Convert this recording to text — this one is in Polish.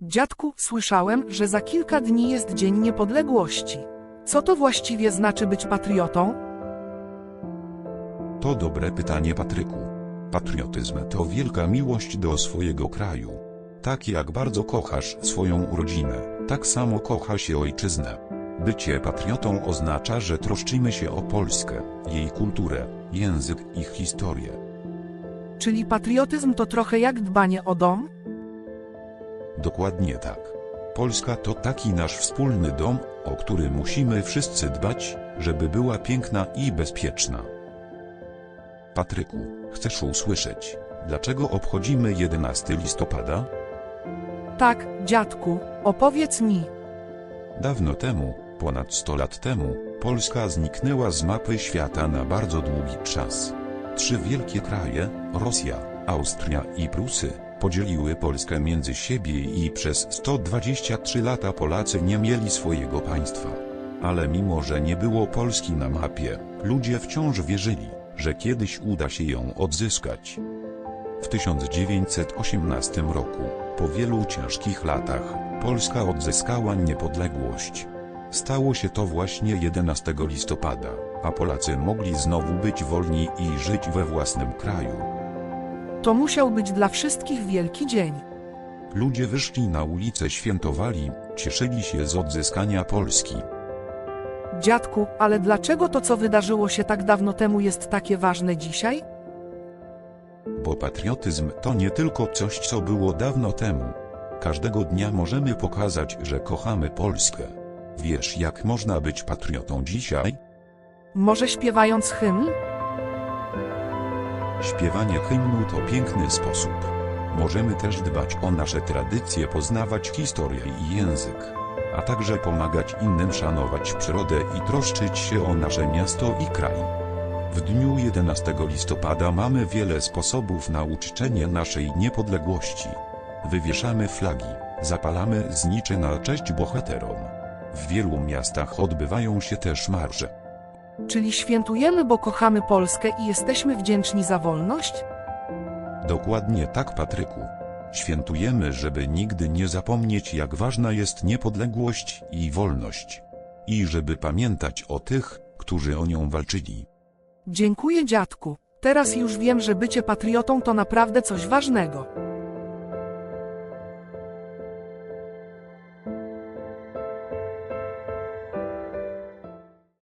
Dziadku, słyszałem, że za kilka dni jest Dzień Niepodległości. Co to właściwie znaczy być patriotą? To dobre pytanie, Patryku. Patriotyzm to wielka miłość do swojego kraju. Tak jak bardzo kochasz swoją rodzinę, tak samo kocha się ojczyznę. Bycie patriotą oznacza, że troszczymy się o Polskę, jej kulturę, język i historię. Czyli patriotyzm to trochę jak dbanie o dom? Dokładnie tak. Polska to taki nasz wspólny dom, o który musimy wszyscy dbać, żeby była piękna i bezpieczna. Patryku, chcesz usłyszeć, dlaczego obchodzimy 11 listopada? Tak, dziadku, opowiedz mi. Dawno temu, ponad 100 lat temu, Polska zniknęła z mapy świata na bardzo długi czas. Trzy wielkie kraje, Rosja, Austria i Prusy, podzieliły Polskę między siebie i przez 123 lata Polacy nie mieli swojego państwa. Ale mimo, że nie było Polski na mapie, ludzie wciąż wierzyli, że kiedyś uda się ją odzyskać. W 1918 roku, po wielu ciężkich latach, Polska odzyskała niepodległość. Stało się to właśnie 11 listopada, a Polacy mogli znowu być wolni i żyć we własnym kraju. To musiał być dla wszystkich wielki dzień. Ludzie wyszli na ulicę, świętowali, cieszyli się z odzyskania Polski. Dziadku, ale dlaczego to, co wydarzyło się tak dawno temu, jest takie ważne dzisiaj? Bo patriotyzm to nie tylko coś, co było dawno temu. Każdego dnia możemy pokazać, że kochamy Polskę. Wiesz, jak można być patriotą dzisiaj? Może śpiewając hymn? Śpiewanie hymnu to piękny sposób. Możemy też dbać o nasze tradycje, poznawać historię i język, a także pomagać innym szanować przyrodę i troszczyć się o nasze miasto i kraj. W dniu 11 listopada mamy wiele sposobów na uczczenie naszej niepodległości. Wywieszamy flagi, zapalamy znicze na cześć bohaterom. W wielu miastach odbywają się też marsze. Czyli świętujemy, bo kochamy Polskę i jesteśmy wdzięczni za wolność? Dokładnie tak, Patryku. Świętujemy, żeby nigdy nie zapomnieć, jak ważna jest niepodległość i wolność. I żeby pamiętać o tych, którzy o nią walczyli. Dziękuję, dziadku. Teraz już wiem, że bycie patriotą to naprawdę coś ważnego.